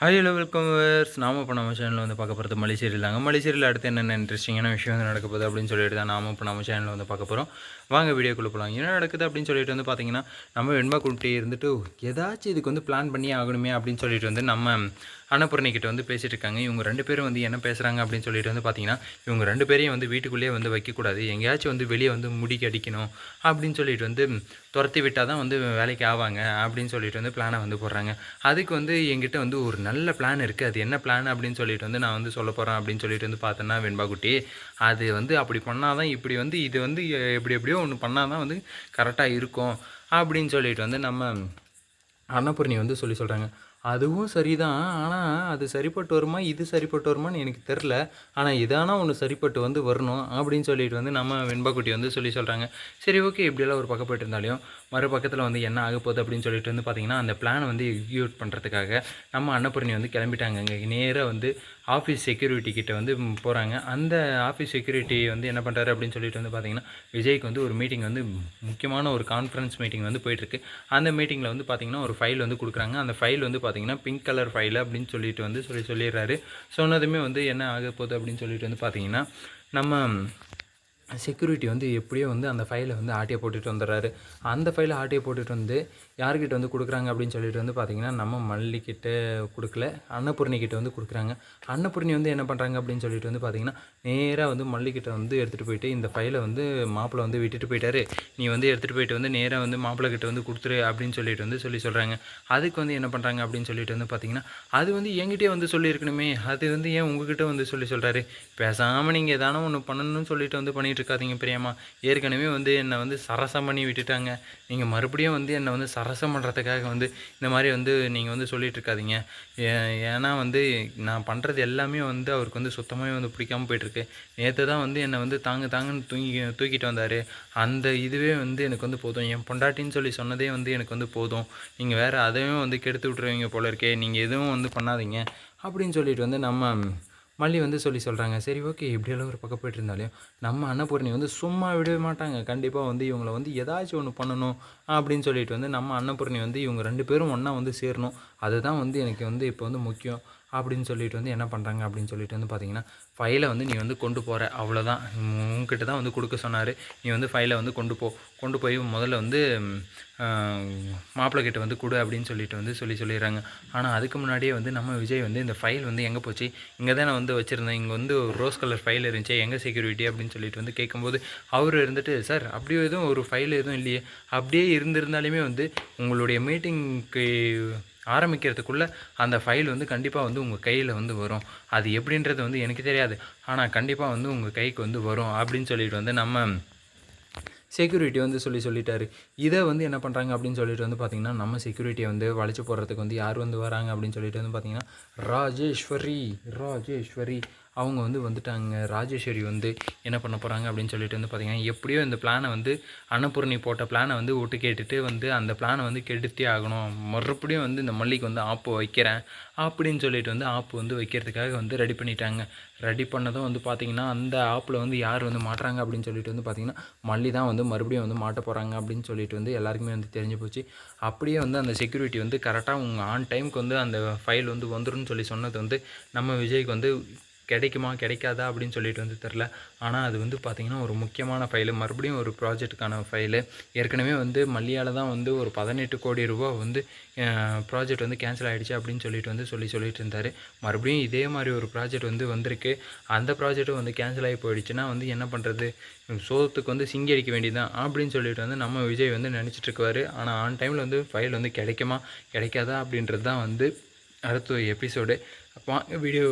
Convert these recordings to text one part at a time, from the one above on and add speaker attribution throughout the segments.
Speaker 1: Hi hello welcome verse நாம இப்போ நம்ம சேனலில் வந்து பார்க்க போகிறது மலேசியரில் தாங்க. மலேசியரில் அடுத்து என்னென்ன இன்ட்ரெஸ்டிங்கான விஷயம் வந்து நடக்க போகுது அப்படின்னு சொல்லிட்டு தான் நாம இப்போ நம்ம சேனலில் வந்து பார்க்க போகிறோம் வாங்க வீடியோக்குள்ளே போகலாம் என்ன நடக்குது அப்படின்னு சொல்லிட்டு வந்து பார்த்தீங்கன்னா நம்ம வெண்பா குட்டி இருந்துட்டு ஏதாச்சும் இதுக்கு வந்து பிளான் பண்ணி ஆகணுமே அப்படின்னு சொல்லிட்டு வந்து நம்ம அன்னபூர்ணிக்கிட்ட வந்து பேசிட்டு இருக்காங்க இவங்க ரெண்டு பேரும் வந்து என்ன பேசுகிறாங்க அப்படின்னு சொல்லிட்டு வந்து பார்த்தீங்கன்னா இவங்க ரெண்டு பேரையும் வந்து வீட்டுக்குள்ளேயே வந்து வைக்கக்கூடாது. எங்கேயாச்சும் வந்து வெளியே வந்து முடிக்க அடிக்கணும் அப்படின்னு சொல்லிட்டு வந்து துரத்தி விட்டால் தான் வந்து வேலைக்கு ஆவாங்க அப்படின்னு சொல்லிட்டு வந்து பிளானை வந்து போடுறாங்க. அதுக்கு வந்து எங்கிட்ட வந்து ஒரு நல்ல பிளான் இருக்குது அது என்ன பிளான் அப்படின்னு சொல்லிட்டு வந்து நான் வந்து சொல்ல போகிறேன் அப்படின்னு சொல்லிட்டு வந்து பார்த்தேன்னா வெண்பாக்குட்டி அது வந்து அப்படி பண்ணால் தான் இப்படி வந்து இது வந்து எப்படி எப்படியோ ஒன்று பண்ணால் தான் வந்து கரெக்டாக இருக்கும் அப்படின்னு சொல்லிட்டு வந்து நம்ம அன்னபூர்ணி வந்து சொல்லி சொல்கிறாங்க அதுவும் சரிதான். ஆனால் அது சரிப்பட்டு வருமா? இது சரிப்பட்டு வருமான்னு எனக்கு தெரில ஆனால் இதானா ஒன்று சரிப்பட்டு வந்து வரணும் அப்படின்னு சொல்லிட்டு வந்து நம்ம வெண்பாக்குட்டி வந்து சொல்லி சொல்கிறாங்க சரி ஓகே. இப்படியெல்லாம் ஒரு பக்கம் போயிட்டு இருந்தாலும் மறுபக்கத்தில் வந்து என்ன ஆக போகுது அப்படின்னு சொல்லிட்டு வந்து பார்த்திங்கன்னா அந்த பிளானை வந்து எக்ஸிக்யூட் பண்ணுறதுக்காக நம்ம அன்னபூர்ணி வந்து கிளம்பிட்டாங்க. இங்கே நேராக வந்து ஆஃபீஸ் செக்யூரிட்டி கிட்ட வந்து போகிறாங்க அந்த ஆஃபீஸ் செக்யூரிட்டி வந்து என்ன பண்ணுறாரு அப்படின்னு சொல்லிட்டு வந்து பார்த்தீங்கன்னா விஜய்க்கு வந்து ஒரு மீட்டிங் வந்து முக்கியமான ஒரு கான்ஃபரன்ஸ் மீட்டிங் வந்து போயிட்டுருக்கு அந்த மீட்டிங்கில் வந்து பார்த்திங்கன்னா ஒரு ஃபைல் வந்து கொடுக்குறாங்க. அந்த ஃபைல் வந்து பார்த்திங்கன்னா பிங்க் கலர் ஃபைல் அப்படின்னு சொல்லிட்டு வந்து சொல்லி சொல்லிடுறாரு. சொன்னதுமே வந்து என்ன ஆக போகுது அப்படின்னு சொல்லிட்டு வந்து பார்த்திங்கன்னா நம்ம செக்யூரிட்டி வந்து எப்படியோ வந்து அந்த ஃபைலை வந்து ஆட்டியை போட்டுட்டு வந்துடுறாரு. அந்த ஃபைலை ஆட்டியை போட்டுட்டு வந்து யார்கிட்ட வந்து கொடுக்குறாங்க அப்படின்னு சொல்லிட்டு வந்து பார்த்தீங்கன்னா நம்ம மல்லிக்கிட்ட கொடுக்கல அன்னபூர்ணிக்கிட்ட வந்து கொடுக்குறாங்க. அன்னபூர்ணி வந்து என்ன பண்ணுறாங்க அப்படின்னு சொல்லிட்டு வந்து பார்த்தீங்கன்னா நேராக வந்து மல்லிக்கிட்ட வந்து எடுத்துகிட்டு போயிட்டு இந்த ஃபைலை வந்து மாப்பிள்ளை வந்து விட்டுட்டு போயிட்டாரு. நீ வந்து எடுத்துகிட்டு போயிட்டு வந்து நேராக வந்து மாப்பிள்ளை கிட்ட வந்து கொடுத்துரு அப்படின்னு சொல்லிட்டு வந்து சொல்லி சொல்கிறாங்க அதுக்கு வந்து என்ன பண்ணுறாங்க அப்படின்னு சொல்லிட்டு வந்து பார்த்தீங்கன்னா அது வந்து என்கிட்டயே வந்து சொல்லியிருக்கணுமே. அது வந்து ஏன் உங்ககிட்ட வந்து சொல்லி சொல்கிறாரு பேசாமல் நீங்கள் எதானோ ஒன்று பண்ணணும்னு சொல்லிட்டு வந்து பண்ணிட்டு இருக்காதீங்க பிரியமா ஏற்கனவே வந்து என்னை வந்து சரசம் பண்ணி விட்டுட்டாங்க. நீங்கள் மறுபடியும் வந்து என்னை வந்து சரசம் பண்ணுறதுக்காக வந்து இந்த மாதிரி வந்து நீங்கள் வந்து சொல்லிகிட்ருக்காதீங்க ஏ- ஏன்னா வந்து நான் பண்ணுறது எல்லாமே வந்து அவருக்கு வந்து சுத்தமாகவே வந்து பிடிக்காம போயிட்டுருக்கு. நேற்று தான் வந்து என்னை வந்து தாங்க தாங்கன்னு தூங்கி தூக்கிட்டு வந்தார். அந்த இதுவே வந்து எனக்கு வந்து போதும். என் பொண்டாட்டின்னு சொல்லி சொன்னதே வந்து எனக்கு வந்து போதும். நீங்கள் வேறு அதையும் வந்து கெடுத்து விட்ருவீங்க போல இருக்கே. நீங்கள் எதுவும் வந்து பண்ணாதீங்க. அப்படின்னு சொல்லிட்டு வந்து நம்ம மல்லி வந்து சொல்லி சொல்கிறாங்க சரி ஓகே இப்படியெல்லாம் ஒரு பக்கம் போயிட்டு இருந்தாலும் நம்ம அன்னபூர்ணி வந்து சும்மா விடவே மாட்டாங்க. கண்டிப்பாக வந்து இவங்களை வந்து ஏதாச்சும் ஒன்று பண்ணணும் அப்படின்னு சொல்லிட்டு வந்து நம்ம அன்னபூர்ணி வந்து இவங்க ரெண்டு பேரும் ஒன்றா வந்து சேரணும். அதுதான் வந்து எனக்கு வந்து இப்போ வந்து முக்கியம். அப்படின்னு சொல்லிட்டு வந்து என்ன பண்ணுறாங்க அப்படின்னு சொல்லிட்டு வந்து பார்த்தீங்கன்னா ஃபைலை வந்து நீ வந்து கொண்டு போகிற அவ்வளோதான் உங்ககிட்ட தான் வந்து கொடுக்க சொன்னார். நீ வந்து ஃபைலை வந்து கொண்டு போ. கொண்டு போய் முதல்ல வந்து மாப்பிள்ளை கிட்ட வந்து கொடு அப்படின்னு சொல்லிட்டு வந்து சொல்லி சொல்லிடுறாங்க. ஆனால் அதுக்கு முன்னாடியே வந்து நம்ம விஜய் வந்து இந்த ஃபைல் வந்து எங்கே போச்சு? இங்கே தான் நான் வந்து வச்சுருந்தேன். இங்கே வந்து ஒரு ரோஸ் கலர் ஃபைல் இருந்துச்சு. எங்கே செக்யூரிட்டி அப்படின்னு சொல்லிட்டு வந்து கேட்கும்போது அவர் இருந்துட்டு சார் அப்படியே எதுவும் ஒரு ஃபைல் எதுவும் இல்லையே. அப்படியே இருந்திருந்தாலுமே வந்து உங்களுடைய மீட்டிங்க்கு ஆரம்பிக்கிறதுக்குள்ளே அந்த ஃபைல் வந்து கண்டிப்பாக வந்து உங்கள் கையில் வந்து வரும். அது எப்படின்றது வந்து எனக்கு தெரியாது. ஆனால் கண்டிப்பாக வந்து உங்கள் கைக்கு வந்து வரும் அப்படின்னு சொல்லிட்டு வந்து நம்ம செக்யூரிட்டி வந்து சொல்லி சொல்லிட்டாரு. இதை வந்து என்ன பண்ணுறாங்க அப்படின்னு சொல்லிட்டு வந்து பார்த்தீங்கன்னா நம்ம செக்யூரிட்டியை வந்து வளைச்சு போடுறதுக்கு வந்து யார் வந்து வராங்க அப்படின்னு சொல்லிட்டு வந்து பார்த்தீங்கன்னா ராஜேஸ்வரி ராஜேஸ்வரி அவங்க வந்து வந்துட்டாங்க. ராஜேஸ்வரி வந்து என்ன பண்ண போகிறாங்க அப்படின்னு சொல்லிட்டு வந்து பார்த்திங்கன்னா எப்படியோ இந்த பிளானை வந்து அன்னபூர்ணி போட்ட பிளானை வந்து ஒட்டு கேட்டுட்டு வந்து அந்த பிளானை வந்து கெடுத்தே ஆகணும். மறுபடியும் வந்து இந்த மல்லிக்கு வந்து ஆப்பு வைக்கிறேன் அப்படின்னு சொல்லிட்டு வந்து ஆப்பு வந்து வைக்கிறதுக்காக வந்து ரெடி பண்ணிட்டாங்க. ரெடி பண்ணதும் வந்து பார்த்தீங்கன்னா அந்த ஆப்பில் வந்து யார் வந்து மாட்டுறாங்க அப்படின்னு சொல்லிட்டு வந்து பார்த்தீங்கன்னா மல்லி தான் வந்து மறுபடியும் வந்து மாட்ட போகிறாங்க அப்படின்னு சொல்லிட்டு வந்து எல்லாருக்குமே வந்து தெரிஞ்சு போச்சு. அப்படியே வந்து அந்த செக்யூரிட்டி வந்து கரெக்டாக உங்கள் ஆன் டைமுக்கு வந்து அந்த ஃபைல் வந்து வந்துடும் சொல்லி சொன்னது வந்து நம்ம விஜய்க்கு வந்து கிடைக்குமா கிடைக்காதா அப்படின்னு சொல்லிட்டு வந்து தெரில. ஆனால் அது வந்து பார்த்திங்கன்னா ஒரு முக்கியமான ஃபைலு மறுபடியும் ஒரு ப்ராஜெக்ட்டுக்கான ஃபைலு ஏற்கனவே வந்து மல்லியால் தான் வந்து ஒரு பதினெட்டு கோடி ரூபா வந்து ப்ராஜெக்ட் வந்து கேன்சல் ஆகிடுச்சு அப்படின்னு சொல்லிட்டு வந்து சொல்லி சொல்லிட்டு இருந்தார். மறுபடியும் இதே மாதிரி ஒரு ப்ராஜெக்ட் வந்து வந்திருக்கு. அந்த ப்ராஜெக்ட்டும் வந்து கேன்சல் ஆகி போயிடுச்சுன்னா வந்து என்ன பண்ணுறது சோத்துக்கு வந்து சிங்கி அடிக்க வேண்டியதுதான் அப்படின்னு சொல்லிட்டு வந்து நம்ம விஜய் வந்து நினச்சிட்டு இருக்குவார் ஆனால் ஆன் டைமில் வந்து ஃபைல் வந்து கிடைக்குமா கிடைக்காதா அப்படின்றது தான் வந்து அடுத்த எபிசோடு வாங்க வீடியோ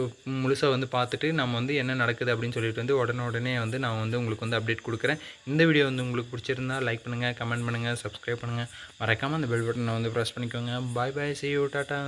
Speaker 1: முழுசாக வந்து பார்த்துட்டு நம்ம வந்து என்ன நடக்குது அப்படின்னு சொல்லிட்டு வந்து உடனே உடனே வந்து நான் வந்து உங்களுக்கு வந்து அப்டேட் கொடுக்குறேன். இந்த வீடியோ வந்து உங்களுக்கு பிடிச்சிருந்தா லைக் பண்ணுங்கள் கமெண்ட் பண்ணுங்கள் சப்ஸ்கிரைப் பண்ணுங்கள் மறக்காமல் அந்த பெல் பட்டனை வந்து ப்ரெஸ் பண்ணிக்கோங்க. Bye bye see you tata